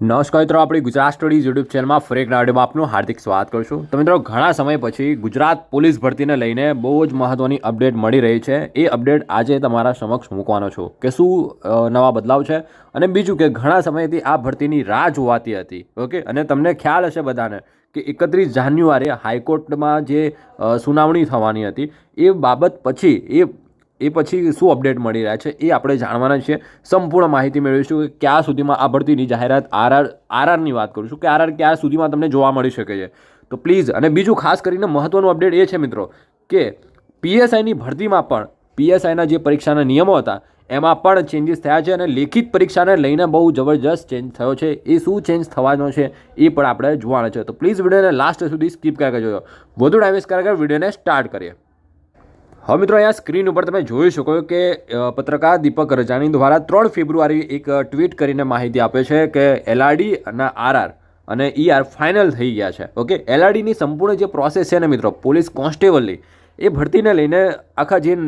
નમસ્કાર મિત્રો, આપણી ગુજરાત સ્ટડીઝ યુટ્યુબ ચેનલમાં ફરી એક નાડીમાં આપનું હાર્દિક સ્વાગત કરું છું. તો મિત્રો, ઘણા સમય પછી ગુજરાત પોલીસ ભરતીને લઈને બહુ જ મહત્ત્વની અપડેટ મળી રહી છે. એ અપડેટ આજે તમારા સમક્ષ મૂકવાનો છું કે શું નવા બદલાવ છે અને બીજું કે ઘણા સમયથી આ ભરતીની રાહ જોવાતી હતી. ઓકે? અને તમને ખ્યાલ હશે બધાને કે એકત્રીસ જાન્યુઆરીએ હાઈકોર્ટમાં જે સુનાવણી થવાની હતી, એ બાબત પછી એ એ પછી શું અપડેટ મળી રહ્યા છે એ આપણે જાણવાના છીએ. સંપૂર્ણ માહિતી મેળવીશું કે ક્યાં સુધીમાં આ ભરતીની જાહેરાત આરઆર, આરઆરની વાત કરું છું કે આરઆર ક્યાં સુધીમાં તમને જોવા મળી શકે છે. તો પ્લીઝ અને બીજું ખાસ કરીને મહત્ત્વનું અપડેટ એ છે મિત્રો કે પીએસઆઈની ભરતીમાં પણ પીએસઆઈના જે પરીક્ષાના નિયમો હતા, એમાં પણ ચેન્જીસ થયા છે અને લેખિત પરીક્ષાને લઈને બહુ જબરજસ્ત ચેન્જ થયો છે. એ શું ચેન્જ થવાનો છે એ પણ આપણે જોવાના છે. તો પ્લીઝ વિડીયોને લાસ્ટ સુધી સ્કીપ કરવા જોયો. વધુ ડાયવેસ કરવા વિડીયોને સ્ટાર્ટ કરીએ. હવે મિત્રો અહીંયા સ્ક્રીન ઉપર તમે જોઈ શકો કે પત્રકાર દીપક રજાની દ્વારા ત્રણ ફેબ્રુઆરી એક ટ્વીટ કરીને માહિતી આપે છે કે એલઆરડી અને આરઆર અને ઈઆર ફાઇનલ થઈ ગયા છે. ઓકે એલઆરડીની સંપૂર્ણ જે પ્રોસેસ છે ને મિત્રો પોલીસ કોન્સ્ટેબલની એ ભરતીને લઈને આખા જે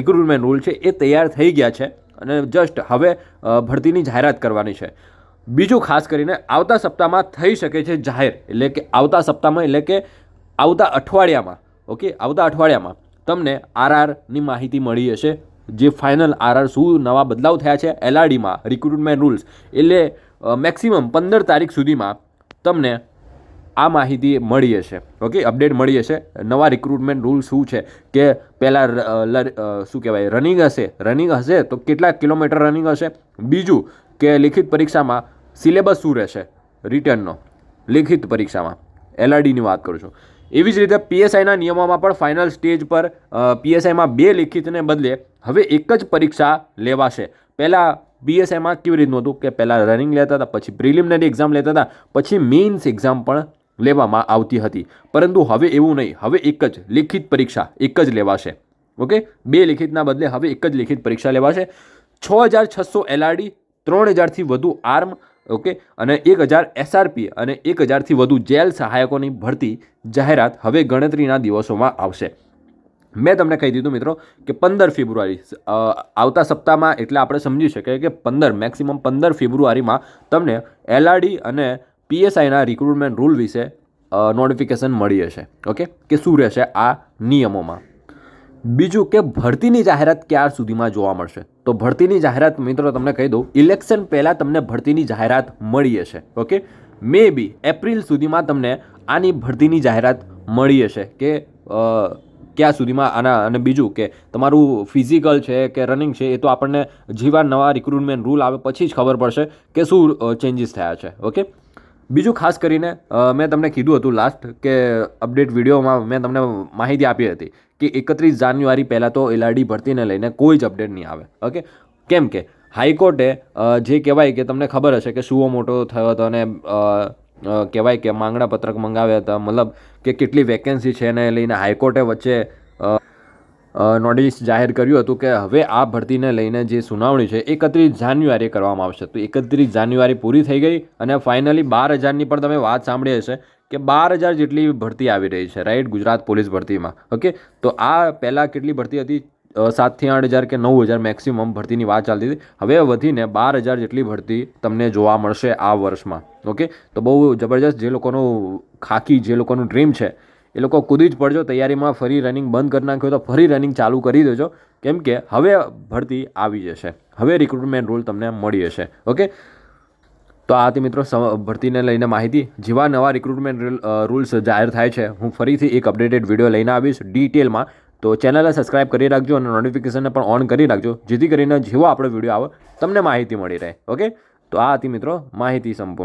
રિક્રુટમેન્ટ રૂલ છે એ તૈયાર થઈ ગયા છે અને જસ્ટ હવે ભરતીની જાહેરાત કરવાની છે. બીજું ખાસ કરીને આવતા સપ્તાહમાં થઈ શકે છે જાહેર, એટલે કે આવતા સપ્તાહમાં, એટલે કે આવતા અઠવાડિયામાં. ઓકે આવતા અઠવાડિયામાં. તમને આરઆરની માહિતી મળી હશે. જે ફાઇનલ આરઆર શું નવા બદલાવ થયા છે, એલઆરડીમાં રિક્રુટમેન્ટ રૂલ્સ એટલે મેક્સિમમ પંદર તારીખ સુધીમાં તમને આ માહિતી મળી હશે. ઓકે અપડેટ મળી હશે. નવા રિક્રુટમેન્ટ રૂલ શું છે? કે પહેલાં શું કહેવાય? રનિંગ હશે. રનિંગ હશે તો કેટલા કિલોમીટર રનિંગ હશે. બીજું કે લિખિત પરીક્ષામાં સિલેબસ શું રહેશે? રિટર્નનો લિખિત પરીક્ષામાં. એલઆરડીની વાત કરું છું. એવી જ રીતે પીએસઆઈના નિયમોમાં પણ ફાઇનલ સ્ટેજ પર પીએસઆઈમાં બે લિખિતને બદલે હવે એક જ પરીક્ષા લેવાશે. પહેલાં પીએસઆઈમાં કેવી રીતનું હતું કે પહેલાં રનિંગ લેતા હતા, પછી પ્રિલિમિનરી એક્ઝામ લેતા હતા, પછી મેઇન્સ એક્ઝામ પણ લેવામાં આવતી હતી. પરંતુ હવે એવું નહીં. હવે એક જ લિખિત પરીક્ષા, એક જ લેવાશે. ઓકે? બે લિખિતના બદલે હવે એક જ લિખિત પરીક્ષા લેવાશે. છ હજાર છસો એલઆરડી ત્રણ હજારથી વધુ આર્મ ઓકે? અને એક હજાર એસઆરપી અને એક હજારથી વધુ જેલ સહાયકોની ભરતી જાહેરાત હવે ગણતરીના દિવસોમાં આવશે. મેં તમને કહી દીધું મિત્રો કે પંદર ફેબ્રુઆરી આવતા સપ્તાહમાં એટલે આપણે સમજી શકીએ કે પંદર, મેક્સિમમ પંદર ફેબ્રુઆરીમાં તમને એલઆરડી અને પીએસઆઈના રિક્રુટમેન્ટ રૂલ વિશે નોટિફિકેશન મળી હશે. ઓકે? કે શું રહેશે આ નિયમોમાં? બીજું કે ભરતીની જાહેરાત ક્યાર સુધીમાં જોવા મળશે? તો ભરતીની જાહેરાત મિત્રો તમને કહી દઉં, ઇલેક્શન પહેલાં તમને ભરતીની જાહેરાત મળી હશે, ઓકે? મે બી એપ્રિલ સુધીમાં તમને આની ભરતીની જાહેરાત મળી હશે કે ક્યાં સુધીમાં આના, અને બીજું કે તમારું ફિઝિકલ છે કે રનિંગ છે એ તો આપણને જીવા નવા રિક્રુટમેન્ટ રૂલ આવે પછી જ ખબર પડશે કે શું ચેન્જીસ થયા છે, ઓકે? બીજું ખાસ કરીને મેં તમને કીધું હતું લાસ્ટ કે અપડેટ વિડીયોમાં મેં તમને માહિતી આપી હતી કે એકત્રીસ જાન્યુઆરી પહેલાં તો એલઆરડી ભરતીને લઈને કોઈ જ અપડેટ નહીં આવે. ઓકે કેમ કે હાઈકોર્ટે જે કહેવાય કે તમને ખબર હશે કે સુઓ મોટો થયો હતો અને કહેવાય કે માંગણા પત્રક મંગાવ્યા હતા. મતલબ કે કેટલી વેકેન્સી છે એને લઈને હાઈકોર્ટે વચ્ચે નોટિસ જાહેર કર્યું હતું કે હવે આ ભરતીને લઈને જે સુનાવણી છે, એકત્રીસ જાન્યુઆરીએ કરવામાં આવશે. તો એકત્રીસ જાન્યુઆરી પૂરી થઈ ગઈ અને ફાઇનલી બાર હજારની પણ તમે વાત સાંભળી હશે કે બાર હજાર જેટલી ભરતી આવી રહી છે રાઈટ ગુજરાત પોલીસ ભરતીમાં. ઓકે તો આ પહેલાં કેટલી ભરતી હતી? સાતથી આઠ હજાર કે નવ હજાર મેક્સિમમ ભરતીની વાત ચાલતી હતી. હવે વધીને બાર હજાર જેટલી ભરતી તમને જોવા મળશે આ વર્ષમાં. ઓકે તો બહુ જબરજસ્ત જે લોકોનું ખાકી જે લોકોનું ડ્રીમ છે એ લોકો કૂદી જ પડજો, તૈયારીમાં ફરી રનિંગ બંધ કરી નાખ્યો તો ફરી રનિંગ ચાલુ કરી દેજો. કેમ કે હવે ભરતી આવી જશે. હવે રિક્રુટમેન્ટ રૂલ તમને મળી જશે ઓકે તો આ હતી મિત્રો ભરતીને લઈને માહિતી. જેવા નવા રિક્રુટમેન્ટ રૂલ્સ જાહેર થાય છે, હું ફરીથી એક અપડેટેડ વીડિયો લઈને આવીશ ડિટેલમાં તો ચેનલને સબસ્ક્રાઇબ કરી રાખજો અને નોટિફિકેશનને પણ ઓન કરી રાખજો, જેથી કરીને જેવો આપણો વીડિયો આવે, તમને માહિતી મળી રહે. ઓકે તો આ હતી મિત્રો માહિતી સંપૂર્ણ.